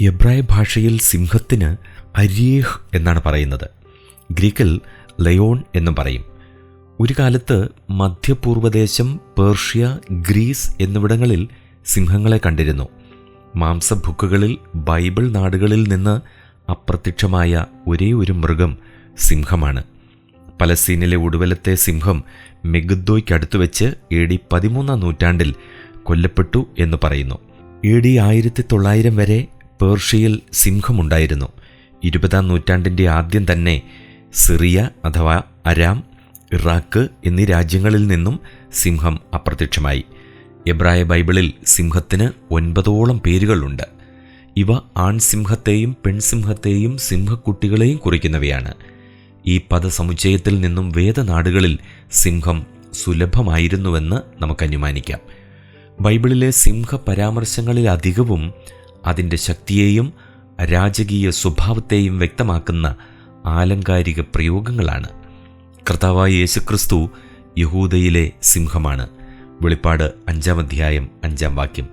എബ്രായ ഭാഷയിൽ സിംഹത്തിന് അരിയേഹ് എന്നാണ് പറയുന്നത്. ഗ്രീക്കിൽ ലയോൺ എന്നും പറയും. ഒരു കാലത്ത് മധ്യപൂർവദേശം പേർഷ്യ ഗ്രീസ് എന്നിവിടങ്ങളിൽ സിംഹങ്ങളെ കണ്ടിരുന്നു. മാംസഭുക്കുകളിൽ ബൈബിൾ നാടുകളിൽ നിന്ന് അപ്രത്യക്ഷമായ ഒരേ ഒരു മൃഗം സിംഹമാണ്. പലസ്തീനിലെ ഉടുവലത്തെ സിംഹം മെഗുദ്ദോയ്ക്കടുത്ത് വെച്ച് എ ഡി പതിമൂന്നാം നൂറ്റാണ്ടിൽ കൊല്ലപ്പെട്ടു എന്ന് പറയുന്നു. എ ഡി ആയിരത്തി തൊള്ളായിരം വരെ പേർഷ്യയിൽ സിംഹമുണ്ടായിരുന്നു. ഇരുപതാം നൂറ്റാണ്ടിന്റെ ആദ്യം തന്നെ സിറിയ അഥവാ അരാം ഇറാഖ് എന്നീ രാജ്യങ്ങളിൽ നിന്നും സിംഹം അപ്രത്യക്ഷമായി. എബ്രായ ബൈബിളിൽ സിംഹത്തിന് ഒൻപതോളം പേരുകളുണ്ട്. ഇവ ആൺസിംഹത്തെയും പെൺസിംഹത്തെയും സിംഹക്കുട്ടികളെയും കുറിക്കുന്നവയാണ്. ഈ പദസമുച്ചയത്തിൽ നിന്നും വേദനാടുകളിൽ സിംഹം സുലഭമായിരുന്നുവെന്ന് നമുക്ക് അനുമാനിക്കാം. ബൈബിളിലെ സിംഹ പരാമർശങ്ങളിൽ അധികവും അതിന്റെ ശക്തിയെയും രാജകീയ സ്വഭാവത്തെയും വ്യക്തമാക്കുന്ന ആലങ്കാരിക പ്രയോഗങ്ങളാണ്. കർത്താവായ യേശുക്രിസ്തു യഹൂദയിലെ സിംഹമാണ്. വെളിപ്പാട് അഞ്ചാം അധ്യായം അഞ്ചാം വാക്യം.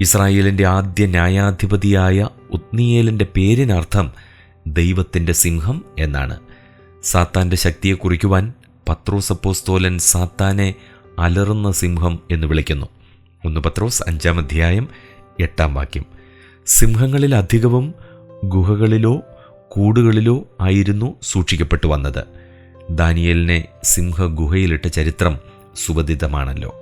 ഇസ്രായേലിന്റെ ആദ്യ ന്യായാധിപതിയായ ഉത്നിയേലിന്റെ പേരിനർത്ഥം ദൈവത്തിന്റെ സിംഹം എന്നാണ്. സാത്താന്റെ ശക്തിയെ കുറിക്കുവാൻ പത്രോസപ്പോസ്തോലൻ സാത്താനെ അലറുന്ന സിംഹം എന്ന് വിളിക്കുന്നു. ഒന്ന് പത്രോസ് അഞ്ചാം അധ്യായം എട്ടാം വാക്യം. സിംഹങ്ങളിൽ അധികവും ഗുഹകളിലോ കൂടുകളിലോ ആയിരുന്നു സൂക്ഷിക്കപ്പെട്ടു വന്നത്. സിംഹ സിംഹഗുഹയിലിട്ട ചരിത്രം സുവധിതമാണല്ലോ